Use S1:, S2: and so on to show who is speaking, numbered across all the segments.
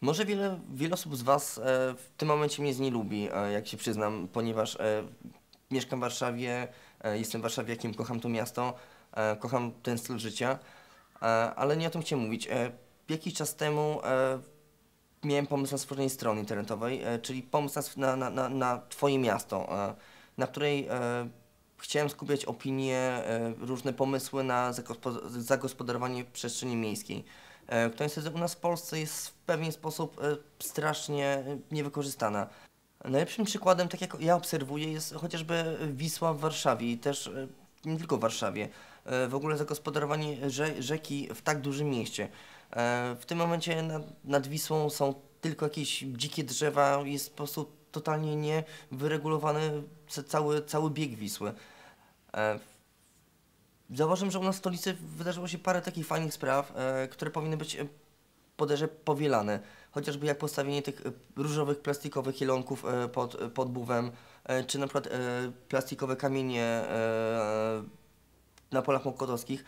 S1: Może wiele, wiele osób z Was e, w tym momencie mnie nie lubi, e, jak się przyznam, ponieważ e, mieszkam w Warszawie, e, jestem warszawiakiem, kocham to miasto, e, kocham ten styl życia, e, ale nie o tym chciałem mówić. Jakiś czas temu miałem pomysł na stworzenie strony internetowej, czyli pomysł na, na, na, na, Twoje miasto, na której chciałem skupiać opinie, różne pomysły na zagospo- zagospodarowanie przestrzeni miejskiej, która niestety u nas w Polsce jest w pewien sposób e, strasznie e, niewykorzystana. Najlepszym przykładem, tak jak ja obserwuję, jest chociażby Wisła w Warszawie i też e, nie tylko w Warszawie. E, W ogóle zagospodarowanie rze rzeki w tak dużym mieście. E, W tym momencie nad, nad Wisłą są tylko jakieś dzikie drzewa, jest po prostu totalnie niewyregulowany ca- cały, cały bieg Wisły. E, Zauważyłem, że u nas w stolicy wydarzyło się parę takich fajnych spraw, e, które powinny być e, powielane. Chociażby jak postawienie tych e, różowych plastikowych jelonków e, pod, pod buwem, e, czy na przykład e, plastikowe kamienie e, na polach mokotowskich.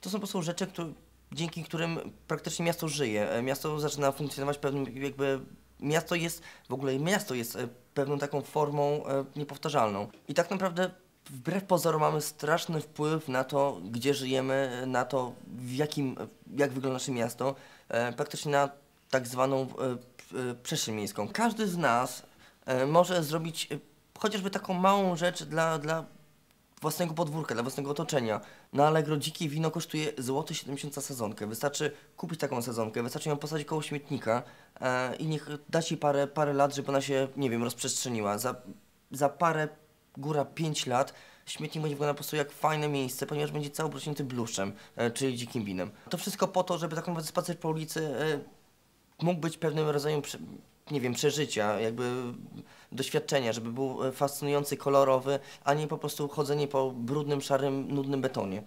S1: To są po prostu rzeczy, które, dzięki którym praktycznie miasto żyje. E, Miasto zaczyna funkcjonować pewnym, jakby miasto jest, w ogóle miasto jest e, pewną taką formą e, niepowtarzalną. I tak naprawdę wbrew pozorom mamy straszny wpływ na to, gdzie żyjemy, na to, w jakim, jak wygląda nasze miasto, e, praktycznie na tak zwaną e, e, przestrzeń miejską. Każdy z nas może zrobić chociażby taką małą rzecz dla, dla własnego podwórka, dla własnego otoczenia. Na Allegro dzikie wino kosztuje złoty 70 za sezonkę. Wystarczy kupić taką sezonkę, wystarczy ją posadzić koło śmietnika e, i niech da ci parę, parę lat, żeby ona się, nie wiem, rozprzestrzeniła. Za, za parę, góra 5 lat śmietnik będzie wyglądał po prostu jak fajne miejsce, ponieważ będzie cały porośnięty bluszczem, e, czyli dzikim winem. To wszystko po to, żeby tak naprawdę spacer po ulicy e, mógł być pewnym rodzajem, nie wiem, przeżycia, jakby doświadczenia, żeby był e, fascynujący, kolorowy, a nie po prostu chodzenie po brudnym, szarym, nudnym betonie.